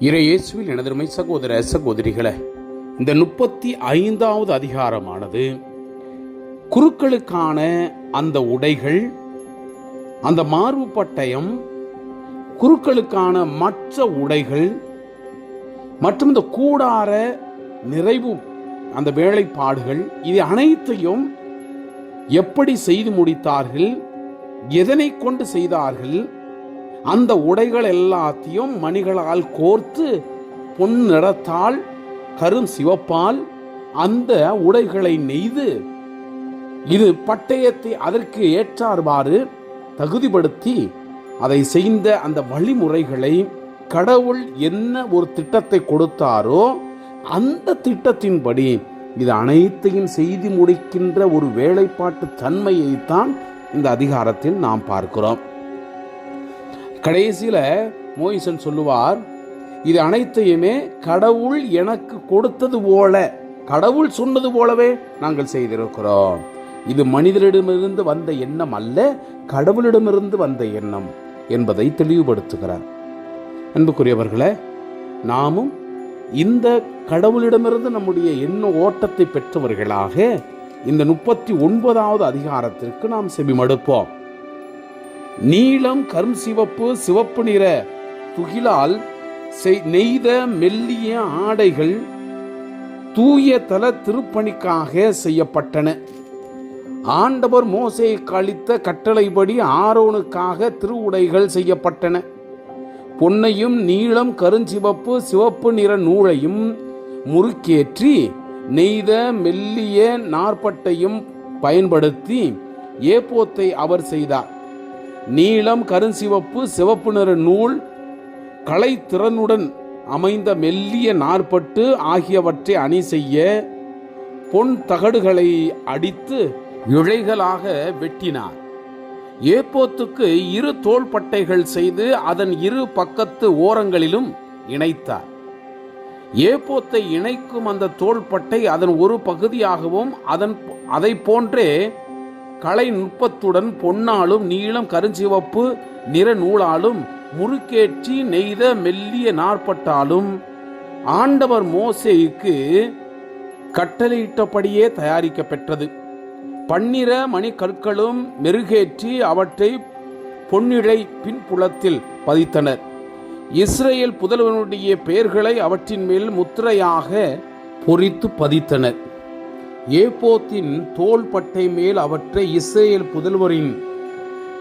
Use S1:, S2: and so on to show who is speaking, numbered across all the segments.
S1: இறையேசுவில் எனதருமை சகோதர சகோதரிகளை இந்த முப்பத்தி ஐந்தாவது அதிகாரமானது குருக்களுக்கான அந்த உடைகள் அந்த மார்பு பட்டயம் குருக்களுக்கான மற்ற உடைகள் மற்றும் இந்த கூடார நிறைவு அந்த வேலைப்பாடுகள் இது அனைத்தையும் எப்படி செய்து முடித்தார்கள் எதனை கொண்டு செய்தார்கள் அந்த உடைகள் எல்லாத்தையும் மணிகளால் கோர்த்து பொன் நிறத்தால் கரும் சிவப்பால் அந்த உடைகளை நெய்து இது பட்டயத்தை அதற்கு ஏற்றார்வாறு தகுதிப்படுத்தி அதை செய்த அந்த வழிமுறைகளை கடவுள் என்ன ஒரு திட்டத்தை கொடுத்தாரோ அந்த திட்டத்தின்படி இது அனைத்தையும் செய்து முடிக்கின்ற ஒரு வேலைப்பாட்டு தன்மையைத்தான் இந்த அதிகாரத்தில் நாம் பார்க்கிறோம். கடைசியில் மோயிசன் சொல்லுவார் இது அனைத்தையுமே கடவுள் எனக்கு கொடுத்தது போல கடவுள் சொன்னது போலவே நாங்கள் செய்திருக்கிறோம். இது மனிதரிடமிருந்து வந்த எண்ணம் அல்ல கடவுளிடமிருந்து வந்த எண்ணம் என்பதை தெளிவுபடுத்துகிறார். அன்புக்குரியவர்களே நாமும் இந்த கடவுளிடமிருந்து நம்முடைய எண்ண ஓட்டத்தை பெற்றவர்களாக இந்த முப்பத்தி ஒன்பதாவது அதிகாரத்திற்கு நாம் செவிமடுப்போம். நீலம் கரும் சிவப்பு சிவப்பு நிற. துகிலால் செய்- நெய்த மெல்லிய ஆடைகள் தூய தல திருப்பணிக்காக செய்யப்பட்டன. ஆண்டவர் மோசையை கழித்த கட்டளைப்படி ஆரோனுக்காக திருவுடைகள் செய்யப்பட்டன. பொன்னையும் நீளம் கருஞ்சிவப்பு சிவப்பு நிற நூலையும் முறுக்கேற்றி நெய்த மெல்லிய நாற்பட்டையும் பயன்படுத்தி ஏப்போத்தை அவர் செய்தார். நீலம் கருஞ்சிவப்பு சிவப்பு நிற நூல் கலைத்திறனுடன் அமைந்த மெல்லிய நாற்பட்டு ஆகியவற்றை அணி செய்ய பொன் தகடுகளை அடித்து இழைகளாக வெட்டினார். ஏப்போத்துக்கு இரு தோள்பட்டைகள் செய்து அதன் இரு பக்கத்து ஓரங்களிலும் இணைத்தார். ஏப்போத்தை இணைக்கும் அந்த தோள்பட்டை அதன் ஒரு பகுதியாகவும் அதன் அதை போன்றே கலை நுட்பத்துடன் பொன்னாலும் நீளம் கருஞ்சிவப்பு நிற நூலாலும் முறுக்கேற்றி நெய்த மெல்லிய நாற்பட்டாலும் ஆண்டவர் மோசேக்கு கட்டளையிட்டபடியே தயாரிக்கப்பெற்றது பன்னிர மணிக்கற்களும் மெருகேற்றி அவற்றை பொன்னிழை பின்புலத்தில் பதித்தனர். இஸ்ரேல் புதல்வனுடைய பெயர்களை அவற்றின் மேல் முத்திரையாக பொறித்து பதித்தனர். ஏப்போத்தின் தோள்பட்டை மேல் அவற்றை இஸ்ரேல் புதல்வரின்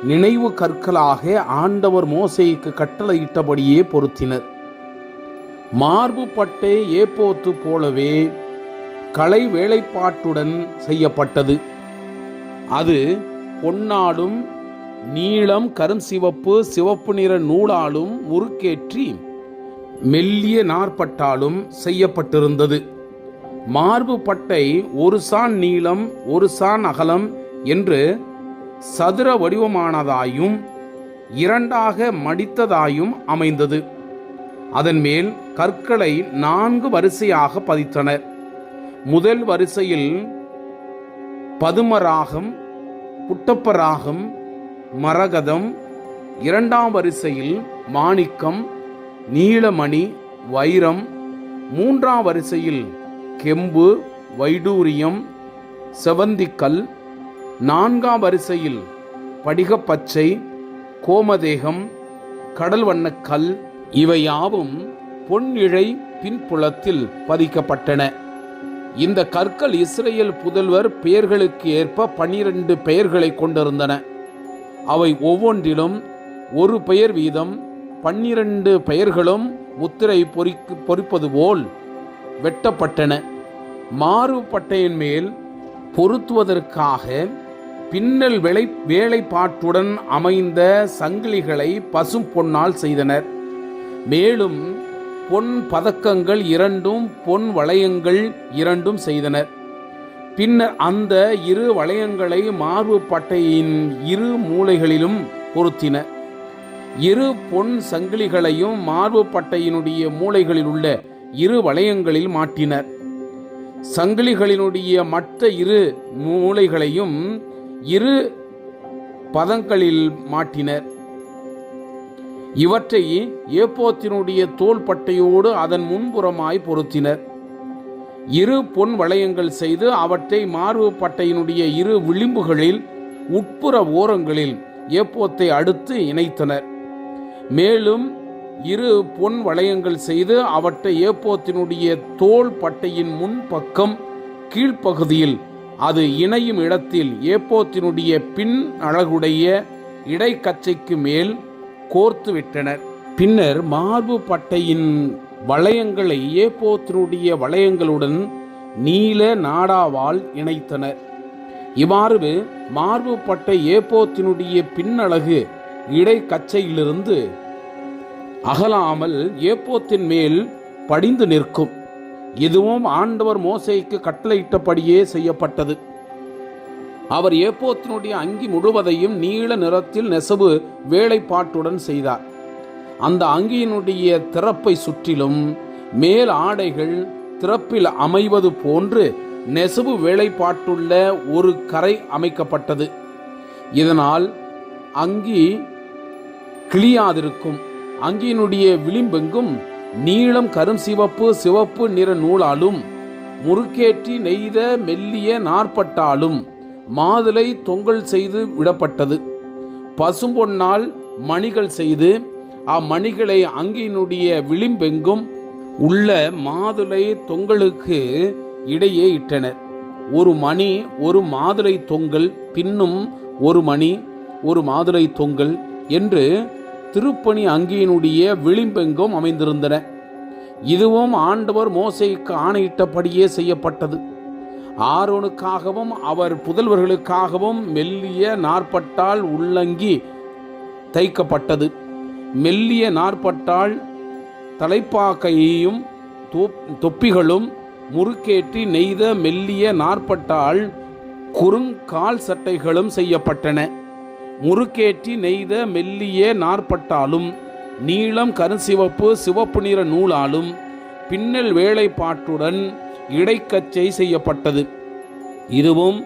S1: நினைவு கற்களாக ஆண்டவர் மோசைக்கு கட்டளையிட்டபடியே பொருத்தினர். மார்பு பட்டை ஏப்போத்து போலவே கலை வேலைப்பாட்டுடன் செய்யப்பட்டது. அது பொன்னாலும் நீளம் கருஞ்சிவப்பு சிவப்பு நிற நூலாலும் முறுக்கேற்றி மெல்லிய நாற்பட்டாலும் செய்யப்பட்டிருந்தது. மார்பு பட்டை ஒரு சான் நீளம் ஒரு சான் அகலம் என்று சதுர வடிவமானதாயும் இரண்டாக மடித்ததாயும் அமைந்தது. அதன் மேல் கற்களை நான்கு வரிசையாக பதித்தனர். முதல் வரிசையில் பதுமராகம் புட்டப்பராகம் மரகதம் இரண்டாம் வரிசையில் மாணிக்கம் நீலமணி வைரம் மூன்றாம் வரிசையில் கெம்பு வைடூரியம் செவந்திக்கல் நான்காம் வரிசையில் படிகப்பச்சை கோமதேகம் கடல் வண்ணக்கல் இவையாவும் பொன் இழை பின்புலத்தில் பதிக்கப்பட்டன. இந்த கற்கள் இஸ்ரேல் புதல்வர் பெயர்களுக்கு ஏற்ப பனிரெண்டு பெயர்களை கொண்டிருந்தன. அவை ஒவ்வொன்றிலும் ஒரு பெயர் வீதம் பன்னிரண்டு பெயர்களும் முத்திரை பொறிக்கு பொறிப்பது போல் வெட்டப்பட்டன. மாறுபட்டையின் மேல் பொருத்துவதற்காக பின்னல் வேலை வேலைப்பாட்டுடன் அமைந்த சங்கிலிகளை பசும் பொன்னால் செய்தனர். மேலும் பொன் பதக்கங்கள் இரண்டும் பொன் வளையங்கள் இரண்டும் செய்தனர். பின்னர் அந்த இரு வளையங்களை மார்பு பட்டையின் இரு மூலைகளிலும் பொருத்தின. இரு பொன் சங்கிலிகளையும் மார்பு பட்டையினுடைய மூலைகளில் உள்ள இரு வளையங்களில் மாட்டினர். சங்கிலிகளினுடைய மற்ற இரு மூலைகளையும் இரு பதங்களில் மாட்டினர். இவற்றை ஏப்போத்தினுடைய தோள்பட்டையோடு அதன் முன்புறமாய் பொருத்தினர். இரு பொன் வளையங்கள் செய்து அவற்றை மார்பு பட்டையினுடைய இரு விளிம்புகளில் உட்புற ஓரங்களில் ஏப்போத்தை அடுத்து இணைத்தனர். மேலும் இரு பொன் வளையங்கள் செய்து அவற்றை ஏப்போத்தினுடைய தோள் பட்டையின் முன் பக்கம் கீழ்ப்பகுதியில் அது இணையும் இடத்தில் ஏப்போத்தினுடைய பின் அழகுடைய இடைக்கச்சைக்கு மேல் கோர்த்து விட்டனர் பின்னர் மார்பு பட்டையின் வளையங்களை ஏப்போத்தினுடைய வளையங்களுடன் நீல நாடாவால் இணைத்தனர். இவ்வாறு மார்பு பட்டை ஏப்போத்தினுடைய பின்னழகு இடைக்கச்சையிலிருந்து அகலாமல் ஏப்போத்தின் மேல் படிந்து நிற்கும். இதுவும் ஆண்டவர் மோசைக்கு கட்டளையிட்டபடியே செய்யப்பட்டது. அவர் ஏப்போத்தினுடைய அங்கி முழுவதையும் நீல நிறத்தில் நெசவு வேலைப்பாட்டுடன் செய்தார். அந்த அங்கியினுடைய திறப்பை சுற்றிலும் மேல் ஆடைகள் திறப்பில் அமைவது போன்று நெசவு வேலைப்பாட்டுள்ள ஒரு கரை அமைக்கப்பட்டது. இதனால் அங்கி கிளியாதிருக்கும் அங்கியினுடைய விளிம்பெங்கும் நீளம் கரும் சிவப்பு சிவப்பு நிற நூலாலும் முறுக்கேற்றி நெய்த மெல்லிய நாற்பட்டாலும் மாதுளை தொங்கல் செய்து விடப்பட்டது. பசும்பொன்னால் மணிகள் செய்து அம்மணிகளை அங்கியினுடைய விளிம்பெங்கும் உள்ள மாதுளை தொங்கலுக்கு இடையே இட்டனர். ஒரு மணி ஒரு மாதுளை தொங்கல் பின்னும் ஒரு மணி ஒரு மாதுளை தொங்கல் என்று திருப்பணி அங்கியினுடைய விளிம்பெங்கும் அமைந்திருந்தன. இதுவும் ஆண்டவர் மோசைக்கு ஆணையிட்டபடியே செய்யப்பட்டது. ஆரோனுக்காகவும் அவர் புதல்வர்களுக்காகவும் மெல்லிய நாற்பட்டால் உள்ளங்கி தைக்கப்பட்டது. மெல்லிய நாற்பட்டால் தலைப்பாக்கையையும் தொப்- தொப்பிகளும் முறுக்கேற்றி நெய்த மெல்லிய நாற்பட்டால் குறுங்கால் சட்டைகளும் செய்யப்பட்டன. முறுக்கேற்றி நெய்த மெல்லிய நாற்பட்டாலும் நீளம் கருசிவப்பு சிவப்பு நிற நூலாலும் பின்னல் வேலைப்பாட்டுடன் இடைக்கச்சை செய்யப்பட்டது. இதுவும்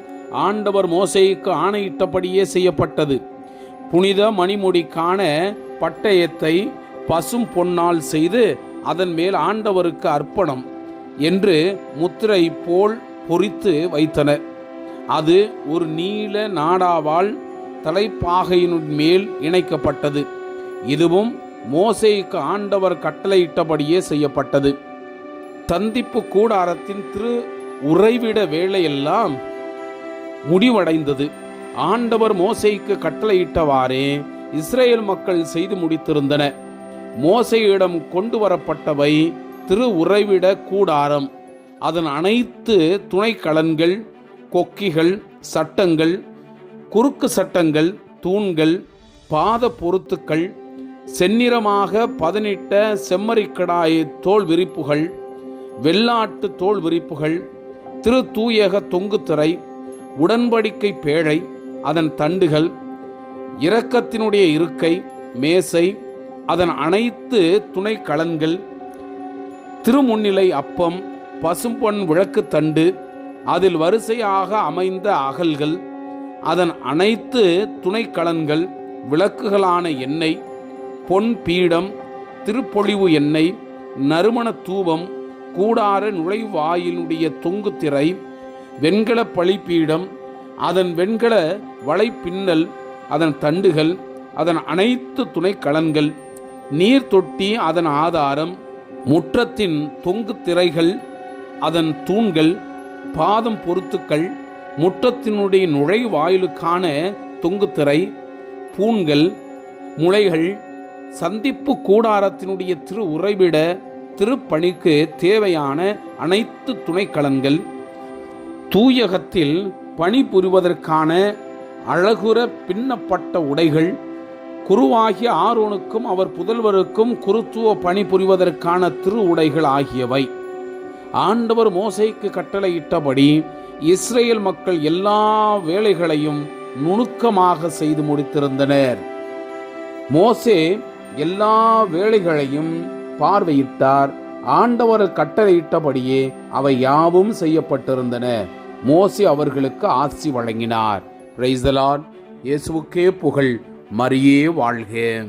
S1: ஆண்டவர் மோசைக்கு ஆணையிட்டபடியே செய்யப்பட்டது. புனித மணிமுடிக்கான பட்டயத்தை பசும் பொன்னால் செய்து அதன் மேல் ஆண்டவருக்கு அர்ப்பணம் என்று முத்திரை போல் பொறித்து வைத்தனர். அது ஒரு நீல நாடாவால் தலைப்பாகையின் மேல் இணைக்கப்பட்டது. இதுவும் மோசேக்கு ஆண்டவர் கட்டளையிட்டபடியே செய்யப்பட்டது. சந்திப்பு கூடாரத்தின் திரு உறைவிட வேலையெல்லாம் முடிவடைந்தது. ஆண்டவர் மோசைக்கு கட்டளையிட்டவாறே இஸ்ரேல் மக்கள் செய்து முடித்திருந்தன. மோசையிடம் கொண்டு வரப்பட்டவை திரு உறைவிட கூடாரம். அதன் அனைத்து துணைக்கலன்கள் கொக்கிகள் சட்டங்கள் குறுக்கு சட்டங்கள் தூண்கள் பாத பொருத்துக்கள் செந்நிறமாக பதனிட்ட செம்மறிக்கடாய் தோல் விரிப்புகள் வெள்ளாட்டு தோல் விரிப்புகள் திரு தூயக தொங்குத்திரை உடன்படிக்கை பேழை அதன் தண்டுகள் இரக்கத்தினுடைய இருக்கை மேசை அதன் அனைத்து துணை கலன்கள் திருமுன்னிலை அப்பம் பசும்பொன் விளக்கு தண்டு அதில் வரிசையாக அமைந்த அகல்கள் அதன் அனைத்து துணைக்கலன்கள் விளக்குகளான எண்ணெய் பொன் பீடம் திருப்பொழிவு எண்ணெய் நறுமண தூபம் கூடார நுழைவாயிலுடைய தொங்கு திரை வெண்கல பழிப்பீடம் அதன் வெண்கல வலைப்பின்னல் அதன் தண்டுகள் அதன் அனைத்து துணைக்கலன்கள் நீர் தொட்டி அதன் ஆதாரம் முற்றத்தின் தொங்கு திரைகள் அதன் தூண்கள் பாதம் பொருத்துக்கள் முற்றத்தினுடைய நுழைவாயிலுக்கான தொங்குத்திரை பூண்கள் முளைகள் சந்திப்பு கூடாரத்தினுடைய திரு உறைவிட திருப்பணிக்கு தேவையான அனைத்து துணைக்கலன்கள் தூயகத்தில் பணிபுரிவதற்கான அழகுற பின்னப்பட்ட உடைகள் குருவாகிய ஆரோனுக்கும் அவர் புதல்வருக்கும் குருத்துவ பணி புரிவதற்கான திரு உடைகள் ஆகியவை. ஆண்டவர் மோசைக்கு கட்டளையிட்டபடி இஸ்ரேல் மக்கள் எல்லா வேலைகளையும் நுணுக்கமாக செய்து முடித்திருந்தனர். மோசே எல்லா வேலைகளையும் பார்வையிட்டார். ஆண்டவர் கட்டளையிட்டபடியே அவை யாவும் செய்யப்பட்டிருந்தன. மோசே அவர்களுக்கு ஆசி வழங்கினார். பிரைஸ் த இயேசுவுக்கே புகழ். மரியே வாழ்க.